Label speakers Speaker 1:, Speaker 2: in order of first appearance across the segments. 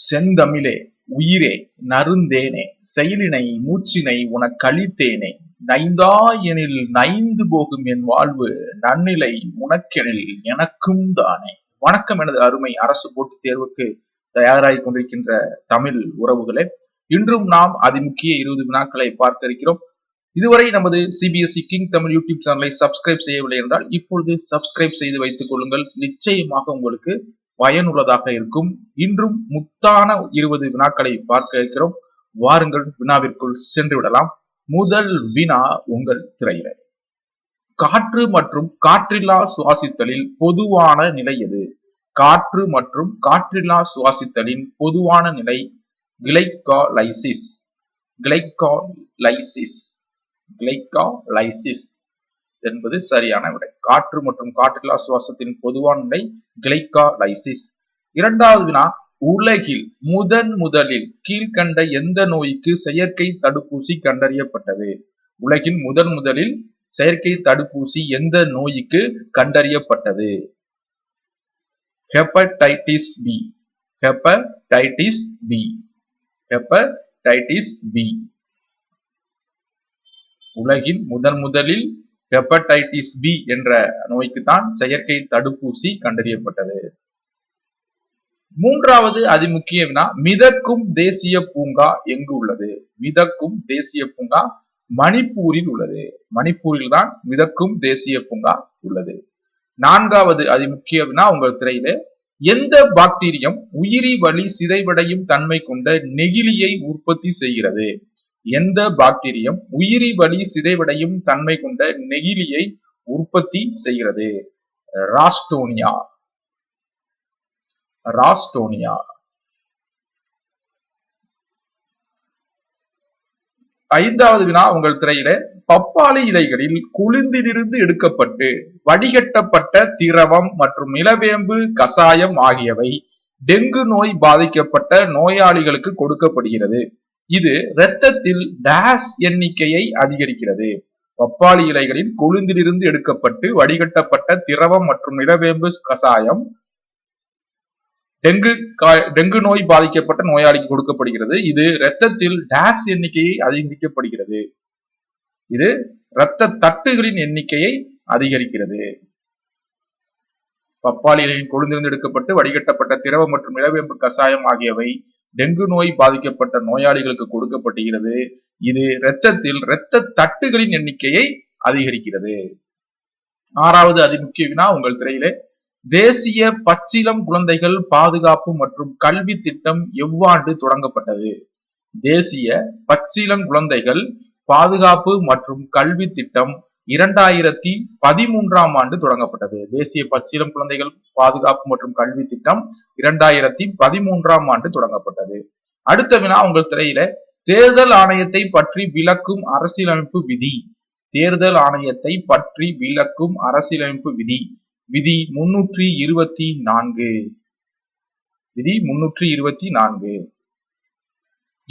Speaker 1: செந்தமிழே உயிரே நருந்தேனே செயலினை மூச்சினை உனக்களித்தேனே நைந்தா எனில் நைந்து போகும் என் வாழ்வு நன்னிலை உனக்கெனில் எனக்கும் தானே. வணக்கம் எனது அருமை அரசு போட்டித் தேர்வுக்கு தயாராகி கொண்டிருக்கின்ற தமிழ் உறவுகளே இன்றும் நாம் அதிமுக்கிய இருபது வினாக்களை பார்க்க இருக்கிறோம் இதுவரை நமது சிபிஎஸ்இ கிங் தமிழ் யூடியூப் சேனலை சப்ஸ்கிரைப் செய்யவில்லை என்றால் இப்பொழுது சப்ஸ்கிரைப் செய்து வைத்துக் கொள்ளுங்கள். நிச்சயமாக உங்களுக்கு பயனுள்ளதாக இருக்கும். இன்றும் முத்தான இருபது வினாக்களை பார்க்க இருக்கிறோம். வாருங்கள் வினாவிற்குள் சென்று விடலாம். முதல் வினா உங்கள் திரையில. காற்று மற்றும் காற்றில்லா சுவாசித்தலில் பொதுவான நிலை எது? காற்று மற்றும் காற்றில்லா சுவாசித்தலின் பொதுவான நிலை கிளைகாலைசிஸ். கிளைகாலைசிஸ். கிளைகாலைசிஸ். என்பது சரியான விடை. காற்று மற்றும் காற்றில்லா சுவாசத்தின் பொதுவான நிலை கிளைகாலைசிஸ். இரண்டாவது வினா உலகில் முதன் முதலில் கீழ்கண்ட எந்த நோய்க்கு செயற்கை தடுப்பூசி கண்டறியப்பட்டது? உலகில் முதன் முதலில் செயற்கை தடுப்பூசி எந்த நோய்க்கு கண்டறியப்பட்டது? Hepatitis B. Hepatitis B. Hepatitis B. உலகில் முதன் முதலில் ஹெப்படைட்டிஸ் பி என்ற நோய்க்குத்தான் செயற்கை தடுப்பூசி கண்டறியப்பட்டது. மூன்றாவது அதிமுக்கிய முக்கியம்னா மிதக்கும் தேசிய பூங்கா எங்கு உள்ளது? மிதக்கும் தேசிய பூங்கா மணிப்பூரில் உள்ளது. மணிப்பூரில் தான் மிதக்கும் தேசிய பூங்கா உள்ளது. நான்காவது அதி முக்கியம்னா உங்கள் திரையில. எந்த பாக்டீரியம் உயிரி வழி சிதைவடையும் தன்மை கொண்ட நெகிழியை உற்பத்தி செய்கிறது? எந்த பாக்டீரியம் உயிரி வழி சிதைவடையும் தன்மை கொண்ட நெகிழியை உற்பத்தி செய்கிறது? ராஸ்டோனியா. ராஸ்டோனியா. ஐந்தாவது வினா உங்கள் திரையில. பப்பாளி இலைகளில் குளிர்ந்திலிருந்து எடுக்கப்பட்டு வடிகட்டப்பட்ட திரவம் மற்றும் நிலவேம்பு கசாயம் ஆகியவை டெங்கு நோய் பாதிக்கப்பட்ட நோயாளிகளுக்கு கொடுக்கப்படுகிறது. இது இரத்தத்தில் டேஸ் எண்ணிக்கையை அதிகரிக்கிறது. பப்பாளி இலைகளின் கொழுந்திலிருந்து எடுக்கப்பட்டு வடிகட்டப்பட்ட திரவம் மற்றும் நிலவேம்பு கசாயம் டெங்கு டெங்கு நோய் பாதிக்கப்பட்ட நோயாளிக்கு கொடுக்கப்படுகிறது. இது இரத்தத்தில் டேஸ் எண்ணிக்கையை அதிகரிக்கப்படுகிறது. இது இரத்த தட்டுகளின் எண்ணிக்கையை அதிகரிக்கிறது. பப்பாளி இலையின் கொழுந்திருந்து எடுக்கப்பட்டு வடிகட்டப்பட்ட திரவம் மற்றும் நிலவேம்பு கசாயம் ஆகியவை டெங்கு நோய் பாதிக்கப்பட்ட நோயாளிகளுக்கு கொடுக்கப்படுகிறது இது இரத்தத்தில் இரத்த தட்டுகளின் எண்ணிக்கையை அதிகரிக்கிறது. ஆறாவது அதிமுக்கிய வினா உங்கள் திரையிலே. தேசிய பச்சிலம் குழந்தைகள் பாதுகாப்பு மற்றும் கல்வி திட்டம் எவ்வாண்டு தொடங்கப்பட்டது? தேசிய பச்சிலம் குழந்தைகள் பாதுகாப்பு மற்றும் கல்வி திட்டம் இரண்டாயிரத்தி பதிமூன்றாம் ஆண்டு தொடங்கப்பட்டது. தேசிய பச்சிலம் குழந்தைகள் பாதுகாப்பு மற்றும் கல்வி திட்டம் இரண்டாயிரத்தி பதிமூன்றாம் ஆண்டு தொடங்கப்பட்டது. அடுத்த வினா உங்கள் திரையில தேர்தல் ஆணையத்தை பற்றி விளக்கும் அரசியலமைப்பு விதி. தேர்தல் ஆணையத்தை பற்றி விளக்கும் அரசியலமைப்பு விதி. விதி முன்னூற்றி இருபத்தி நான்கு. விதி முன்னூற்றி இருபத்தி நான்கு.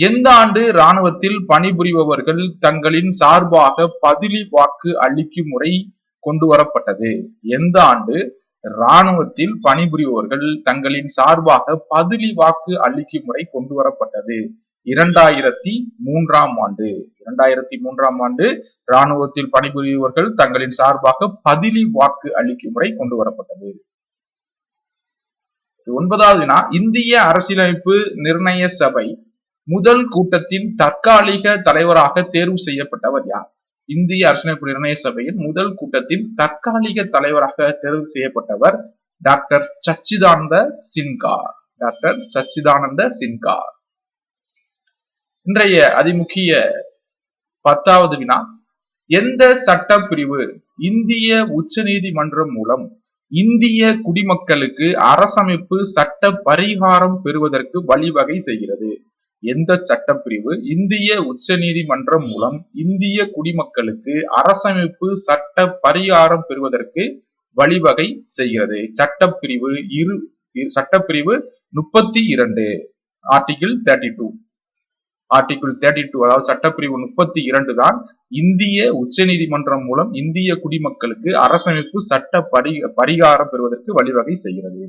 Speaker 1: எந்த ஆண்டு இராணுவத்தில் பணிபுரிபவர்கள் தங்களின் சார்பாக பதிலி வாக்கு அளிக்கும் முறை கொண்டு வரப்பட்டது? எந்த ஆண்டு? இராணுவத்தில் பணிபுரிபவர்கள் தங்களின் சார்பாக பதிலி வாக்கு அளிக்கும் முறை கொண்டு வரப்பட்டது. இரண்டாயிரத்தி மூன்றாம் ஆண்டு. இரண்டாயிரத்தி மூன்றாம் ஆண்டு இராணுவத்தில் பணிபுரிபவர்கள் தங்களின் சார்பாக பதிலி வாக்கு அளிக்கும் முறை கொண்டு வரப்பட்டது. ஒன்பதாவது வினா. இந்திய அரசியலமைப்பு நிர்ணய சபை முதல் கூட்டத்தின் தற்காலிக தலைவராக தேர்வு செய்யப்பட்டவர் யார்? இந்திய அரசியலமைப்பு நிர்ணய சபையின் முதல் கூட்டத்தின் தற்காலிக தலைவராக தேர்வு செய்யப்பட்டவர் டாக்டர் சச்சிதானந்த சின்கா டாக்டர் சச்சிதானந்த சின்கா இன்றைய அதிமுக்கிய பத்தாவது வினா எந்த சட்ட பிரிவு இந்திய உச்ச நீதிமன்றம் மூலம் இந்திய குடிமக்களுக்கு அரசமைப்பு சட்ட பரிகாரம் பெறுவதற்கு வழிவகை செய்கிறது? எந்த சட்டம் பிரிவு இந்திய உச்ச நீதிமன்றம் மூலம் இந்திய குடிமக்களுக்கு அரசமைப்பு சட்ட பரிகாரம் பெறுவதற்கு வழிவகை செய்கிறது. சட்டப்பிரிவு இரு சட்டப்பிரிவு முப்பத்தி இரண்டு article thirty two. Article thirty two அதாவது சட்டப்பிரிவு முப்பத்தி இரண்டு தான் இந்திய உச்ச நீதிமன்றம் மூலம் இந்திய குடிமக்களுக்கு அரசமைப்பு சட்ட பரி பரிகாரம் பெறுவதற்கு வழிவகை செய்கிறது.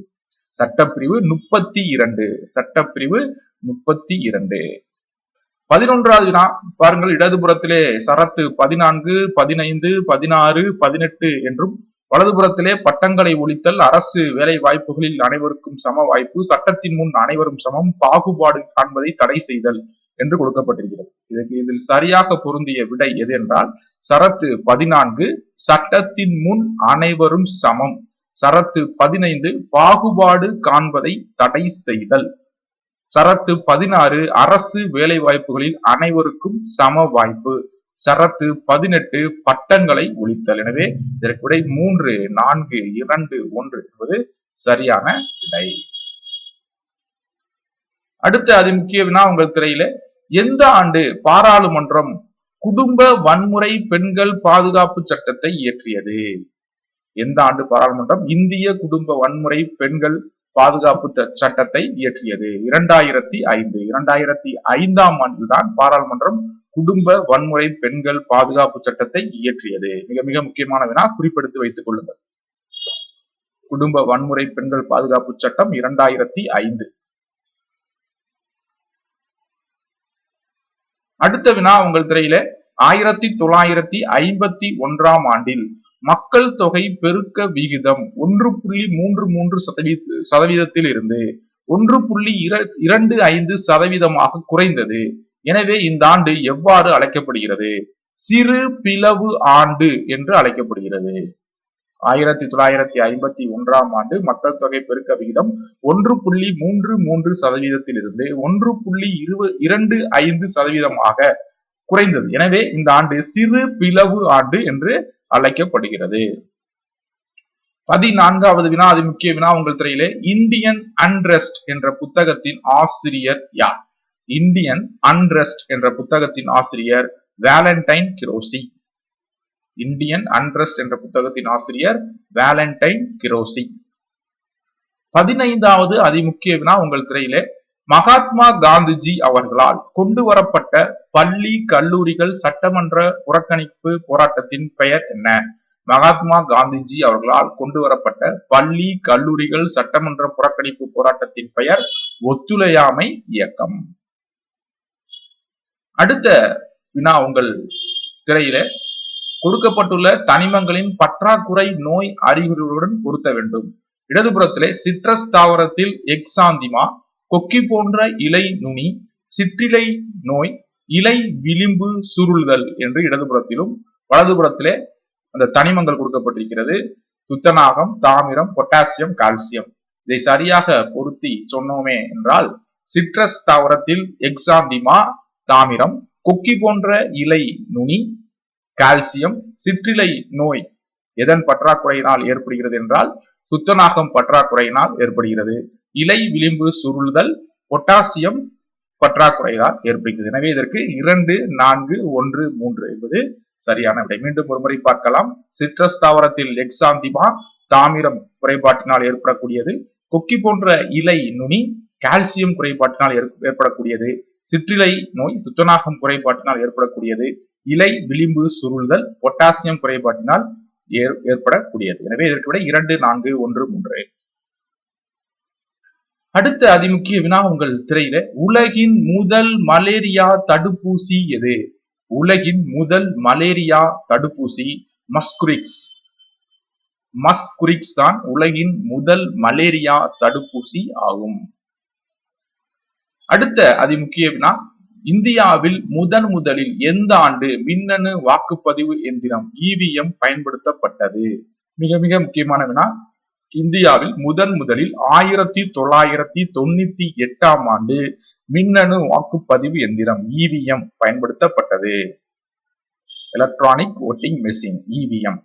Speaker 1: சட்டப்பிரிவு முப்பத்தி இரண்டு சட்டப்பிரிவு முப்பத்தி இரண்டு. பதினொன்றாவது வினா பாருங்கள் இடதுபுறத்திலே சரத்து பதினான்கு பதினைந்து பதினாறு பதினெட்டு என்றும் வலதுபுறத்திலே பட்டங்களை ஒழித்தல் அரசு வேலை வாய்ப்புகளில் அனைவருக்கும் சம வாய்ப்பு சட்டத்தின் முன் அனைவரும் சமம் பாகுபாடு காண்பதை தடை செய்தல் என்று கொடுக்கப்பட்டிருக்கிறது. இதற்கு இதில் சரியாக பொருந்திய விடை எது என்றால் சரத்து பதினான்கு சட்டத்தின் முன் அனைவரும் சமம் சரத்து பதினைந்து பாகுபாடு காண்பதை தடை செய்தல். சரத்து பதினாறு அரசு வேலை வாய்ப்புகளில் அனைவருக்கும் சம வாய்ப்பு. சரத்து பதினெட்டு பட்டங்களை ஒழித்தல். எனவே இதற்கு விடை மூன்று நான்கு இரண்டு ஒன்று என்பது சரியான விடை. அடுத்த அது முக்கிய வினா உங்கள் திரையில. எந்த ஆண்டு பாராளுமன்றம் குடும்ப வன்முறை பெண்கள் பாதுகாப்பு சட்டத்தை இயற்றியது? எந்த ஆண்டு பாராளுமன்றம்? இந்திய குடும்ப வன்முறை பெண்கள் பாதுகாப்பு சட்டத்தை இயற்றியது. இரண்டாயிரத்தி ஐந்து. இரண்டாயிரத்தி ஐந்தாம் ஆண்டுதான் பாராளுமன்றம் குடும்ப வன்முறை பெண்கள் பாதுகாப்பு சட்டத்தை இயற்றியது. மிக மிக முக்கியமான வினா குறிப்பெடுத்து வைத்துக் கொள்ளுங்கள். குடும்ப வன்முறை பெண்கள் பாதுகாப்பு சட்டம் இரண்டாயிரத்தி ஐந்து. அடுத்த வினா உங்கள் திரையில. ஆயிரத்தி தொள்ளாயிரத்தி ஐம்பத்தி ஒன்றாம் ஆண்டில் மக்கள் தொகை பெருக்க விகிதம் ஒன்று புள்ளி மூன்று மூன்று சதவீத சதவீதத்தில் இருந்து ஒன்று புள்ளி இரண்டு ஐந்து சதவீதமாக குறைந்தது. எனவே இந்த ஆண்டு எவ்வாறு அழைக்கப்படுகிறது? சிறு பிளவு ஆண்டு என்று அழைக்கப்படுகிறது. ஆயிரத்தி தொள்ளாயிரத்தி ஐம்பத்தி ஒன்றாம் ஆண்டு மக்கள் தொகை பெருக்க விகிதம் ஒன்று புள்ளி மூன்று மூன்று சதவீதத்தில் இருந்து ஒன்று புள்ளி இருபது இரண்டு ஐந்து சதவீதமாக குறைந்தது. எனவே இந்த ஆண்டு சிறு பிளவு ஆண்டு என்று அழைக்கப்படுகிறது. பதினான்காவது வினா அது முக்கிய வினா உங்கள் திரையிலே. இந்தியன் அன்ரெஸ்ட் என்ற புத்தகத்தின் ஆசிரியர் யார்? இந்தியன் அன்ரெஸ்ட் என்ற புத்தகத்தின் ஆசிரியர் வேலண்டைன் கிரோசி இந்தியன் அன்ரெஸ்ட் என்ற புத்தகத்தின் ஆசிரியர் வேலண்டைன் கிரோசி பதினைந்தாவது அதிமுக்கிய வினா உங்கள் திரையிலே. மகாத்மா காந்திஜி அவர்களால் கொண்டு வரப்பட்ட பள்ளி கல்லூரிகள் சட்டமன்ற புறக்கணிப்பு போராட்டத்தின் பெயர் என்ன? மகாத்மா காந்திஜி அவர்களால் கொண்டு வரப்பட்ட பள்ளி கல்லூரிகள் சட்டமன்ற புறக்கணிப்பு போராட்டத்தின் பெயர் ஒத்துழையாமை இயக்கம். அடுத்த வினா உங்கள் திரையில கொடுக்கப்பட்டுள்ள தனிமங்களின் பற்றாக்குறை நோய் அறிகுறிகளுடன் பொருத்த வேண்டும். இடதுபுறத்திலே சிட்ரஸ் தாவரத்தில் எக்ஸாந்திமா கொக்கி போன்ற இலை நுனி சிற்றிலை நோய் இலை விளிம்பு சுருள்தல் என்று இடதுபுறத்திலும் வலதுபுறத்திலே அந்த தனிமங்கள் கொடுக்கப்பட்டிருக்கிறது. துத்தநாகம் தாமிரம் பொட்டாசியம் கால்சியம். இதை சரியாக பொருத்தி சொன்னோமே என்றால் சிட்ரஸ் தாவரத்தில் எக்ஸாந்திமா தாமிரம் கொக்கி போன்ற இலை நுனி கால்சியம் சிற்றிலை நோய் எதன் பற்றாக்குறையினால் ஏற்படுகிறது என்றால் சுத்தநாகம் பற்றாக்குறையினால் ஏற்படுகிறது. இலை விளிம்பு சுருள்தல் பொட்டாசியம் பற்றாக்குறையால் ஏற்படுகிறது. எனவே இதற்கு இரண்டு நான்கு ஒன்று மூன்று என்பது சரியான விடை. மீண்டும் ஒருமுறை பார்க்கலாம். சிட்ரஸ் தாவரத்தில் எக்ஸாந்திமா தாமிரம் குறைபாட்டினால் ஏற்படக்கூடியது. கொக்கி போன்ற இலை நுனி கால்சியம் குறைபாட்டினால் ஏற்படக்கூடியது. சிற்றிலை நோய் துத்தநாகம் குறைபாட்டினால் ஏற்படக்கூடியது. இலை விளிம்பு சுருள்தல் பொட்டாசியம் குறைபாட்டினால் ஏற்படக்கூடியது. எனவே இதற்கு விட இரண்டு நான்கு ஒன்று மூன்று. அடுத்த அதிமுக்கிய வினா உங்கள் திரையில. உலகின் முதல் மலேரியா தடுப்பூசி எது? உலகின் முதல் மலேரியா தடுப்பூசி மஸ்குரிக்ஸ். மஸ்குரிக்ஸ் தான் உலகின் முதல் மலேரியா தடுப்பூசி ஆகும். அடுத்த அதிமுக்கிய வினா இந்தியாவில் முதன் முதலில் எந்த ஆண்டு மின்னணு வாக்குப்பதிவு எந்திரம் இவிஎம் பயன்படுத்தப்பட்டது? மிக மிக முக்கியமான வினா இந்தியாவில் முதன் முதலில் ஆயிரத்தி தொள்ளாயிரத்தி தொண்ணூத்தி எட்டாம் ஆண்டு மின்னணு வாக்குப்பதிவு எந்திரம் இவிஎம் பயன்படுத்தப்பட்டது. எலக்ட்ரானிக் ஓட்டிங் மெஷின் இவிஎம்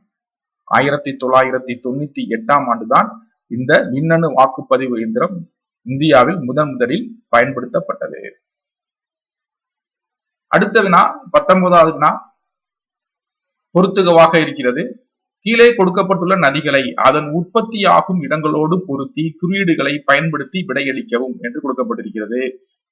Speaker 1: ஆயிரத்தி தொள்ளாயிரத்தி தொண்ணூத்தி எட்டாம் ஆண்டுதான் இந்த மின்னணு வாக்குப்பதிவு எந்திரம் இந்தியாவில் முதன் முதலில் பயன்படுத்தப்பட்டது. அடுத்த வினா பத்தொன்பதாவது வினா பொருத்துகவாக இருக்கிறது. கீழே கொடுக்கப்பட்டுள்ள நதிகளை அதன் உற்பத்தியாகும் இடங்களோடு பொருத்தி குறியீடுகளை பயன்படுத்தி விடையளிக்கவும் என்று கொடுக்கப்பட்டிருக்கிறது.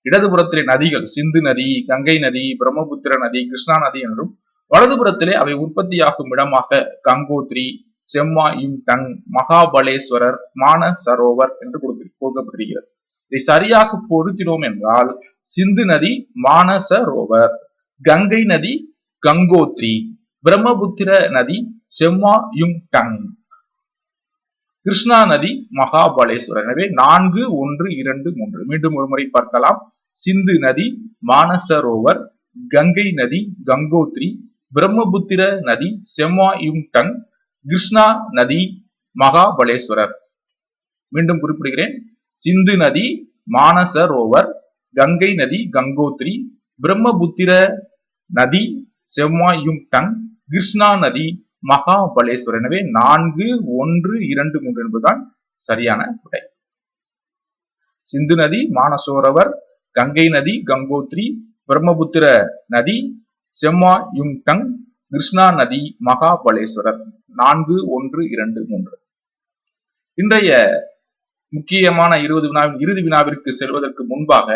Speaker 1: இடதுபுறத்திலே நதிகள் சிந்து நதி கங்கை நதி பிரம்மபுத்திர நதி கிருஷ்ணா நதி என்றும் வலதுபுறத்திலே அவை உற்பத்தியாகும் இடமாக கங்கோத்ரி செம்மா இம் டங் மகாபலேஸ்வரர் மான சரோவர் என்று கொடுக்க- கொடுக்கப்பட்டிருக்கிறது. இதை சரியாக பொருத்தினோம் என்றால் சிந்து நதி மானசரோவர் கங்கை நதி கங்கோத்ரி. பிரம்மபுத்திர நதி செம்மா யும் டங். கிருஷ்ணா நதி மகாபலேஸ்வரர். எனவே நான்கு ஒன்று இரண்டு மூன்று. மீண்டும் ஒரு முறை பார்க்கலாம். சிந்து நதி மானசரோவர் கங்கை நதி கங்கோத்ரி. பிரம்மபுத்திர நதி செம்மா யும் டங். கிருஷ்ணா நதி மகாபலேஸ்வரர். மீண்டும் குறிப்பிடுகிறேன். சிந்து நதி மானசரோவர் கங்கை நதி கங்கோத்ரி பிரம்மபுத்திர நதி செவ்வாயும் டங் கிருஷ்ணா நதி மகாபலேஸ்வரர் எனவே நான்கு ஒன்று இரண்டு மூன்று என்பதுதான் சரியான விடை சிந்து நதி மானசோரவர் கங்கை நதி கங்கோத்ரி பிரம்மபுத்திர நதி செம்மா யும் டங் கிருஷ்ணா நதி மகாபலேஸ்வரர். நான்கு ஒன்று இரண்டு மூன்று. இன்றைய முக்கியமான இருபது வினாவின் இறுதி வினாவிற்கு செல்வதற்கு முன்பாக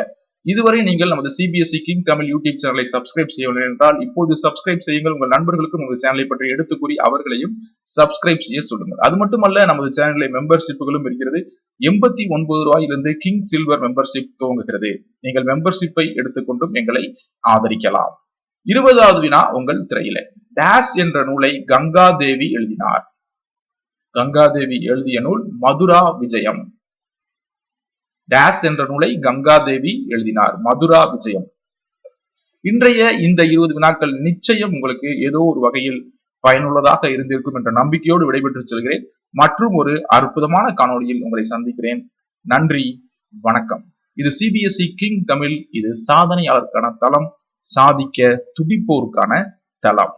Speaker 1: இதுவரை நீங்கள் நமது சிபிஎஸ்இ கிங் தமிழ் யூடியூப் சேனலை சப்ஸ்கிரைப் செய்யவில்லை என்றால் இப்போது சப்ஸ்கிரைப் செய்யுங்கள். உங்கள் நண்பர்களுக்கும் உங்கள் சேனலை பற்றி எடுத்து கூறி அவர்களையும் சப்ஸ்கிரைப் செய்ய சொல்லுங்கள். அது மட்டுமல்ல நமது சேனலில் மெம்பர்ஷிப்புகளும் இருக்கிறது. எண்பத்தி ஒன்பது ரூபாயிலிருந்து கிங் சில்வர் மெம்பர்ஷிப் துவங்குகிறது. நீங்கள் மெம்பர்ஷிப்பை எடுத்துக்கொண்டும் எங்களை ஆதரிக்கலாம். இருபதாவது வினா உங்கள் திரையில. டேஸ் என்ற நூலை கங்கா தேவி எழுதினார். கங்காதேவி எழுதிய நூல் மதுரா விஜயம். டேஸ் என்ற நூலை கங்காதேவி எழுதினார். மதுரா விஜயம். இன்றைய இந்த இருபது வினாக்கள் நிச்சயம் உங்களுக்கு ஏதோ ஒரு வகையில் பயனுள்ளதாக இருந்திருக்கும் என்ற நம்பிக்கையோடு விடைபெற்று செல்கிறேன். மற்றும் ஒரு அற்புதமான காணொளியில் உங்களை சந்திக்கிறேன். நன்றி வணக்கம். இது சிபிஎஸ்இ கிங் தமிழ். இது சாதனையாளருக்கான தளம். சாதிக்க துடிப்போருக்கான தளம்.